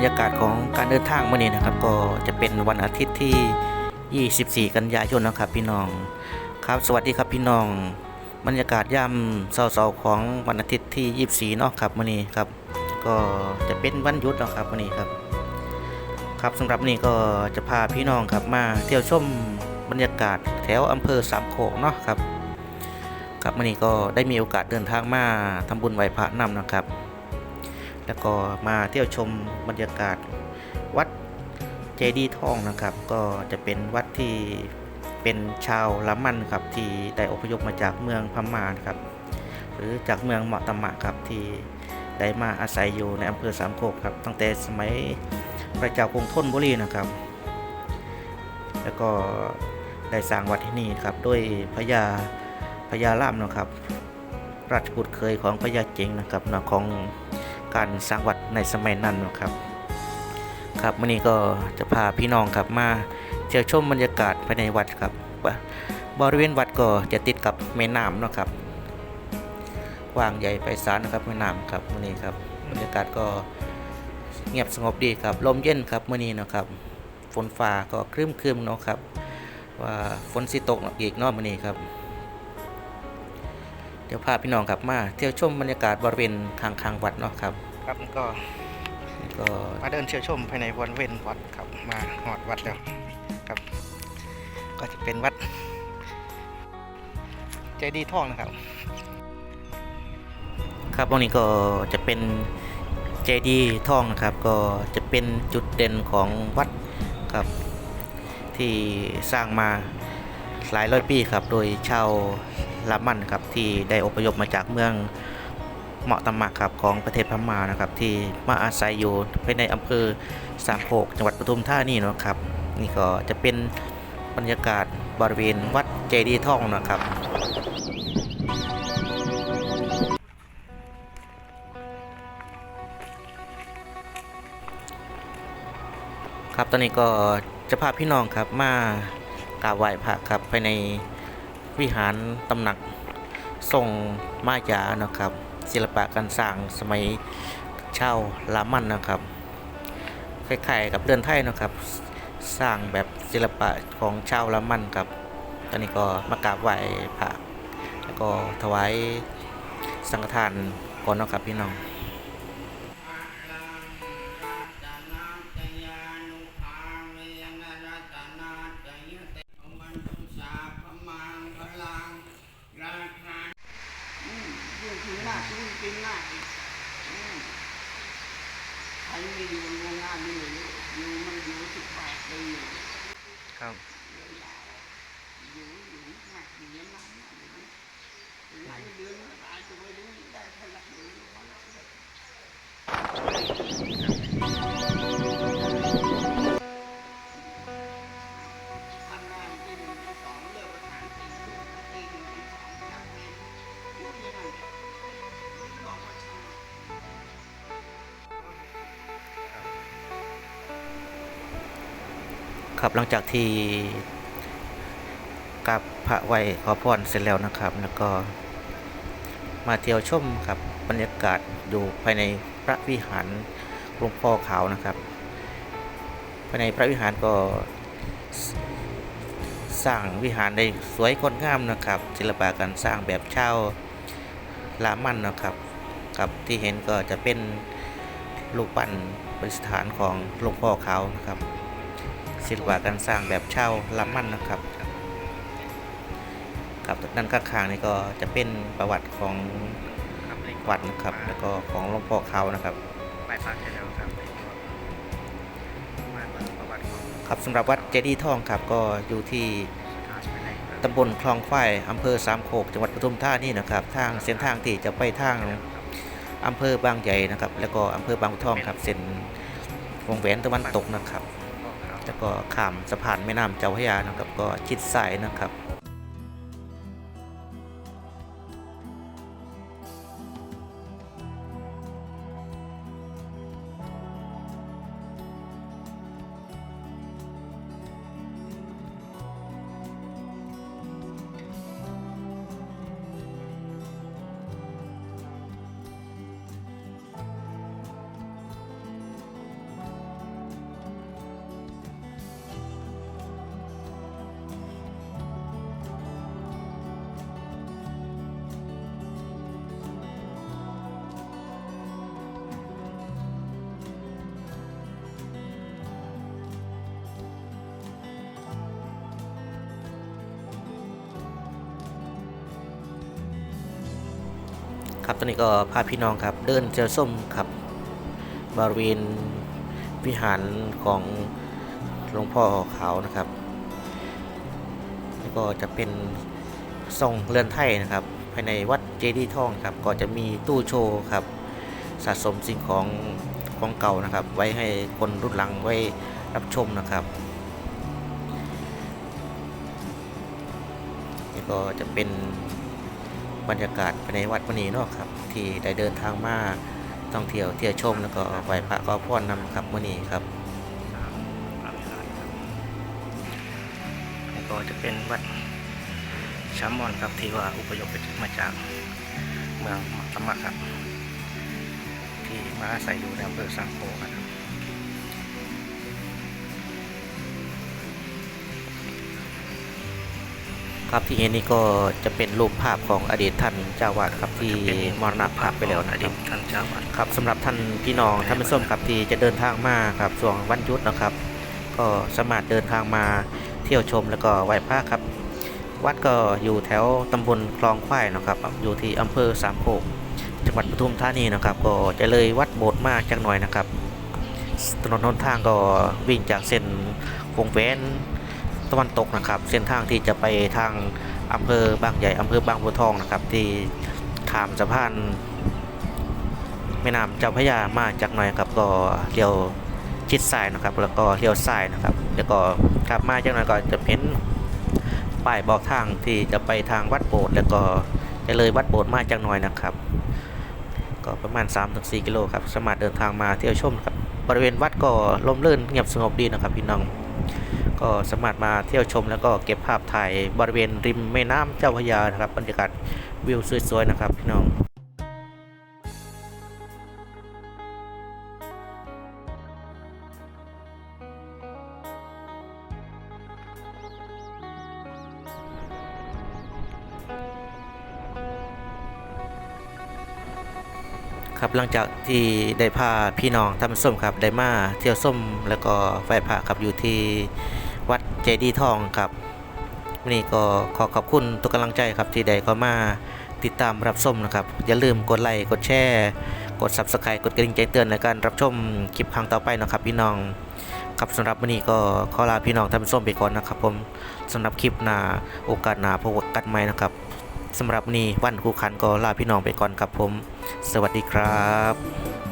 รยากาศของการเดินทางมื่อนี้นะครับ ก็จะเป็นวันอาทิตย์ที่ 24 กันยายนนะครับ พี่น้องครับสวัสดีครับพี่น้อง บรรยากาศย่ำเสาๆของวันอาทิตย์ที่ 24เนาะครับมื่อนี้ครับ ก็จะเป็นวันหยุดเนาะครับมื่อนี้ครับ ครับสำหรับวันนี้ก็จะพาพี่น้องครับมาเที่ยวชมบรรยากาศแถวอำเภอสามโขกเนาะครับครับมื่อนี้ก็ได้มีโอกาสเดินทางมาทำบุญไหว้พระนำนะครับ แล้วก็มาเที่ยวชมบรรยากาศวัดเจดีย์ทองนะครับ ก็จะเป็นวัดที่เป็นชาวละมันครับที่ได้อพยพมาจากเมืองพม่าครับ หรือจากเมืองเหมาะตมะครับที่ได้มาอาศัยอยู่ในอำเภอสามโคกครับ ตั้งแต่สมัยพระเจ้ากรุงธนบุรีนะครับ แล้วก็ได้สร้างวัดที่นี่ครับด้วยพญาพญาล่ามนะครับ ราชบุตรเคยของพญาเจงนะครับนะของ การสร้างวัดในสมัยนั้นนะครับครับวันนี้ก็จะพาพี่น้องครับมาเที่ยวชมบรรยากาศภายในวัดครับบริเวณวัดก็จะติดกับแม่น้ำนะครับกว้างใหญ่ไพศาลนะครับแม่น้ำครับวันนี้ครับบรรยากาศก็เงียบสงบดีครับลมเย็นครับมื่อนี้นะครับฝนฟ้าก็ครึ้มๆเนาะครับว่าฝนสิตกอีกนอกมื่อนี้ครับ เดี๋ยวพาพี่น้องครับมา เที่ยวชมบรรยากาศบริเวณข้างๆวัดเนาะครับ ครับก็ก็มาเดินเที่ยวชมภายในบริเวณวัดครับมาหอดวัดแล้วครับ ก็จะเป็นวัดเจดีย์ทองนะครับ ครับตรงนี้ก็จะเป็นเจดีย์ทองนะครับ ก็จะเป็นจุดเด่นของวัดครับ ที่สร้างมาหลายร้อยปีครับ โดยชาว ลามันครับที่ได้อพยพมาจากเมืองเหมาะตมะครับของประเทศพม่านะครับที่มาอาศัยอยู่ภายในอำเภอสามโขกจังหวัดปทุมธานีนะครับ นี่ก็จะเป็นบรรยากาศบริเวณวัดเจดีย์ทองนะครับครับตอนนี้ก็จะพาพี่น้องครับมากราบไหว้พระครับภายใน วิหารตำหนักทรงมายานะครับ ศิลปะการสร้างสมัยชาวลามันนะครับคล้ายๆกับเรือนไทยนะครับ สร้างแบบศิลปะของชาวลามันครับ ตอนนี้ก็มากราบไหว้พระแล้วก็ถวายสังฆทานก่อนนะครับพี่น้อง ดือนหลายตัวไม่รู้ได้เท่าไหร่ไม่รู้วันละทำงานที่หนึ่งที่สองเลิกประธานตีหนึ่งตีหนึ่งตีสองทำเองอยู่ที่นั่นบอกว่าชอบครับหลังจากที่กราบพระไหวขอพรเสร็จแล้วนะครับ แล้วก็ มาเที่ยวชมครับบรรยากาศอยู่ภายในพระวิหารหลวงพ่อขาวนะครับ ภายในพระวิหารก็สร้างวิหารได้สวยงดงามนะครับ ศิลปะการสร้างแบบชาวลามันนะครับครับที่เห็นก็จะเป็นรูปปั้นประดิษฐานของหลวงพ่อขาวนะครับ ศิลปะการสร้างแบบเช่าล้ำมันนะครับ ครับด้านข้างๆนี่ก็จะเป็นประวัติของวัดนะครับ แล้วก็ของหลวงพ่อเขานะครับไปพักให้แล้วครับครับสำหรับวัดเจดีย์ทองครับก็อยู่ที่ตำบลคลองควายอำเภอสามโขกจังหวัดปทุมธานีนะครับ ทางเส้นทางที่จะไปทางอำเภอบางใหญ่นะครับ แล้วก็อำเภอบางบัวทองครับ เส้นวงแหวนตะวันตกนะครับ แล้วก็ข้ามสะพานแม่น้ำเจ้าพระยานะครับ ก็ชิดซ้ายนะครับ ตอนนี้ก็พาพี่น้องครับ เดินเที่ยวส้มครับ บริเวณวิหารของหลวงพ่อขาวนะครับแล้วก็จะเป็นทรงเรือนไทยนะครับ ภายในวัดเจดีย์ทองครับ ก็จะมีตู้โชว์ครับ สะสมสิ่งของของเก่านะครับ ไว้ให้คนรุ่นหลังไว้รับชมนะครับนี่ก็จะเป็น บรรยากาศภายในวัดวันนี้เนาะครับ ที่ได้เดินทางมาท่องเที่ยวเที่ยวชมแล้วก็ไหว้พระขอพรนำครับวันนี้ครับมตามเวลาครับนี่ก็จะเป็นวัดชามอนครับที่ว่าอุปยพมาจากเมืองมักตมักครับ ที่มาอาศัยอยู่ในอำเภอสังโคครับ ครับที่เห็นนี่ก็จะเป็นรูปภาพของอดีตท่านเจ้าวาดครับที่มรณภาพไปแล้วนะคอดีรับตท่านเจ้าวัดครับสำหรับท่านพี่น้องท่านผู้ชมครับที่จะเดินทางมาครับช่วงวันหยุดนะครับ ก็สามารถเดินทางมาเที่ยวชมแล้วก็ไหว้พระครับ วัดก็อยู่แถวตำบลคลองควายนะครับ อยู่ที่อำเภอสามโคกจังหวัดปทุมธานีนะครับ ก็จะเลยวัดโบสถ์มากจักหน่อยนะครับถนนหนทางก็วิ่งจากเส้นวงแหวน ตะวันตกนะครับ เส้นทางที่จะไปทางอำเภอบางใหญ่อำเภอบางบัวทองนะครับ ที่ขามสะพานแม่น้ำเจ้าพระยามาจากหน่อยครับก็เลี้ยวชิดซ้ายนะครับ แล้วก็เลี้ยวซ้ายนะครับ แล้วก็กลับมาจากหน่อยก็จะเพ้นป้ายบอกทางที่จะไปทางวัดโบสถ์แล้วก็จะเลยวัดโบสถ์มาจากหน่อยนะครับ ก็ประมาณ 3-4 กิโลครับสามารถเดินทางมาเที่ยวชมครับบริเวณวัดก็ร่มรื่นเงียบสงบดีนะครับพี่น้อง ก็สามารถมาเที่ยวชมแล้วก็เก็บภาพถ่ายบริเวณริมแม่น้ำเจ้าพระยานะครับบรรยากาศวิวสวยๆนะครับพี่น้องครับหลังจากที่ได้พาพี่น้องท่านผู้ชมครับได้มาเที่ยวส้มแล้วก็ไหว้พระครับอยู่ที่ วัดเจดีทองครับวันนี้ก็ขอขอบคุณทุกกำลังใจครับที่ได้เข้ามาติดตามรับชมนะครับ อย่าลืมกดไลค์กดแชร์กด subscribe กดกระดิ่งแจ้งเตือนในการรับชมคลิปครั้งต่อไปนะครับพี่น้องครับสำหรับวันนี้ก็ขอลาพี่น้องท่านผู้ชมไปก่อนนะครับ ผมสำหรับคลิปหน้าโอกาสหน้าพบกันใหม่นะครับสำหรับวันนี้วันคู่ขันก็ลาพี่น้องไปก่อนครับผม สวัสดีครับ